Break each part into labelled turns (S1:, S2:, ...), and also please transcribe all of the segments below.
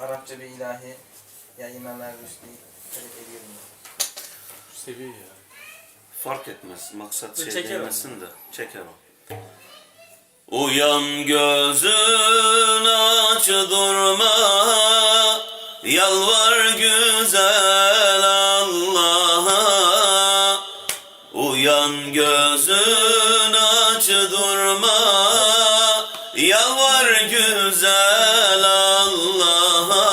S1: Arapça bir ilahi yayınlanan Rüşdi'yi talep ediyorum.
S2: Seviyor ya.
S3: Fark etmez. Maksat şey
S1: çeker
S3: değmesin de. Çeker o. Uyan gözün aç durma Yalvar güzel Allah'a Uyan gözün aç durma Yalvar güzel Allah'a.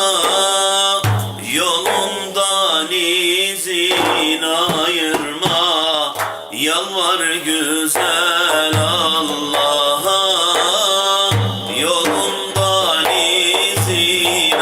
S3: Yolundan izin ayırma Yalvar güzel Allah'a. Yolundan izin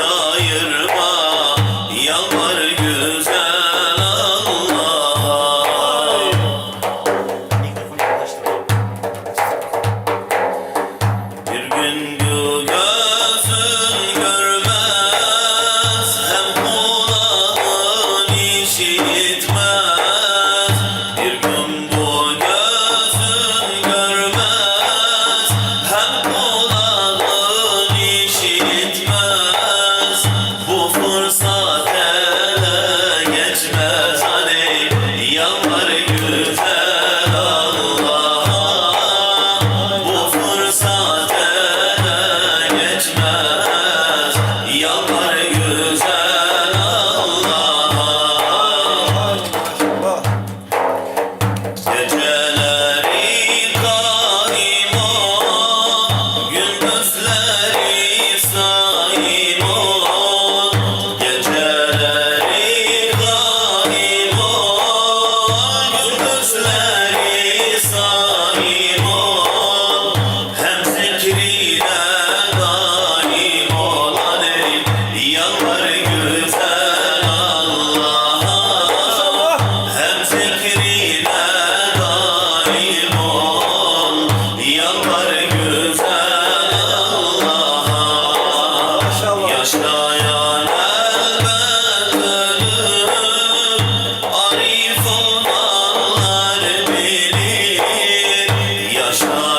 S3: Yeah.
S4: Krishna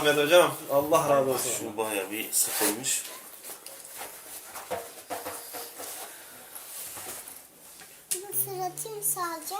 S4: Rahmet hocam. Allah razı olsun.
S3: Şu baya bir sıkılmış.
S5: Sıratayım sadece.